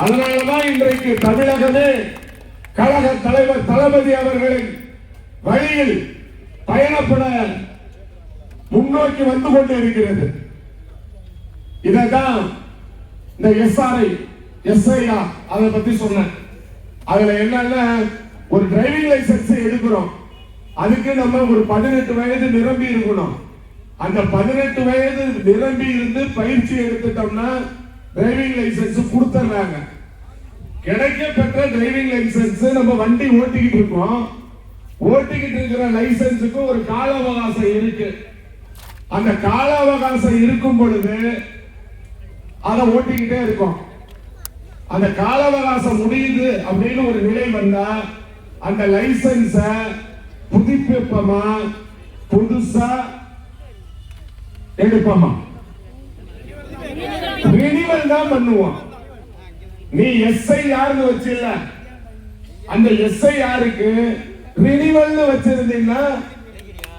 அதனாலதான் இன்றைக்கு தமிழகமே கழக தலைவர் தளபதி அவர்களின் வழியில் பயணப்பட முன்னோக்கி வந்து கொண்டு இருக்கிறது. இதைதான் இந்த எஸ்ஆர்ஐ எஸ்ஐயா அதை பத்தி சொன்னேன். அதுல என்னன்னா ஒரு டிரைவிங் லைசன்ஸ் எடுக்கிறோம். அதுக்கு நம்ம ஒரு பதினெட்டு வயது நிரம்பி இருக்கணும். அந்த பதினெட்டு வயது நிரம்பி இருந்து பயிற்சி எடுத்துட்டோம்னா டிரைவிங் லைசன்ஸ் கொடுத்துட்றாங்க கிடைக்க பெற்ற டிரைவிங் லைசன்ஸ் நம்ம வண்டி ஓட்டிக்கிட்டு இருக்கோம். ஓட்டிக்கிட்டு இருக்கிற லைசன்ஸுக்கு ஒரு கால அவகாசம் இருக்கு. அந்த கால அவகாசம் இருக்கும் பொழுது அதை ஓட்டிக்கிட்டே இருக்கோம். அந்த கால அவகாசம் முடியுது அப்படின்னு ஒரு நிலை வந்தா அந்த லைசன்ஸ புதுப்பிப்பமா புதுசா எடுப்போமா? ரினிவல் தான் பண்ணுவோம் நீ எஸ்ஐ யாருன்னு வச்சில்ல. அந்த எஸ்ஐ யாருக்கு ரினிவல்னு வச்சிருந்தீங்கன்னா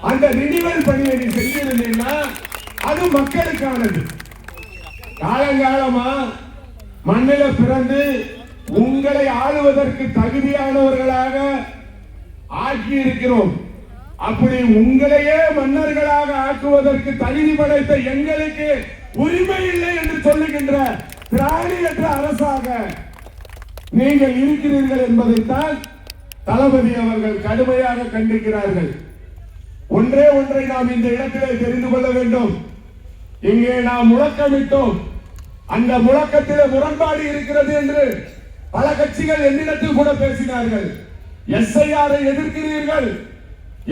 அந்த ரினிவல் பணியை நீ செஞ்சிருந்தீங்கன்னா அது மக்களுக்கானது. காலங்காலமா மண்ணில பிறந்து உங்களை ஆளுவதற்கு தகுதியானவர்களாக ஆக்கி இருக்கிறோம் அப்படி உங்களையே மன்னர்களாக ஆக்குவதற்கு தகுதி படைத்த எங்களுக்கு உரிமை இல்லை என்று சொல்லுகின்ற திராணியற்ற அரசாக நீங்கள் இருக்கிறீர்கள் என்பதைத்தான் தளபதி அவர்கள் கடுமையாக கண்டிக்கிறார்கள். ஒன்றே ஒன்றை நாம் இந்த இடத்திலே தெரிந்து கொள்ள வேண்டும். இங்கே நாம் முழக்கமிட்டோம். அந்த முழக்கத்திலே முரண்பாடு இருக்கிறது என்று பல கட்சிகள் என்னிடத்தில் கூட பேசினார்கள். எஸ்ஐஆரை எதிர்க்கிறீர்கள்.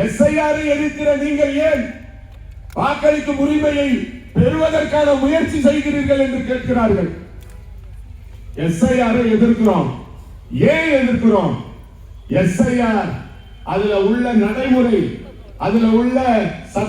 எஸ்ஐஆரை எதிர்க்கிற நீங்கள் ஏன் வாக்களிக்கும் உரிமையை பெறுவதற்கான முயற்சி செய்கிறீர்கள் என்று கேட்கிறார்கள். எஸ்ஐஆரை எதிர்க்கிறோம். ஏன் எதிர்க்கிறோம்? எஸ்ஐஆர் அதுல உள்ள நடைமுறை அதுல உள்ள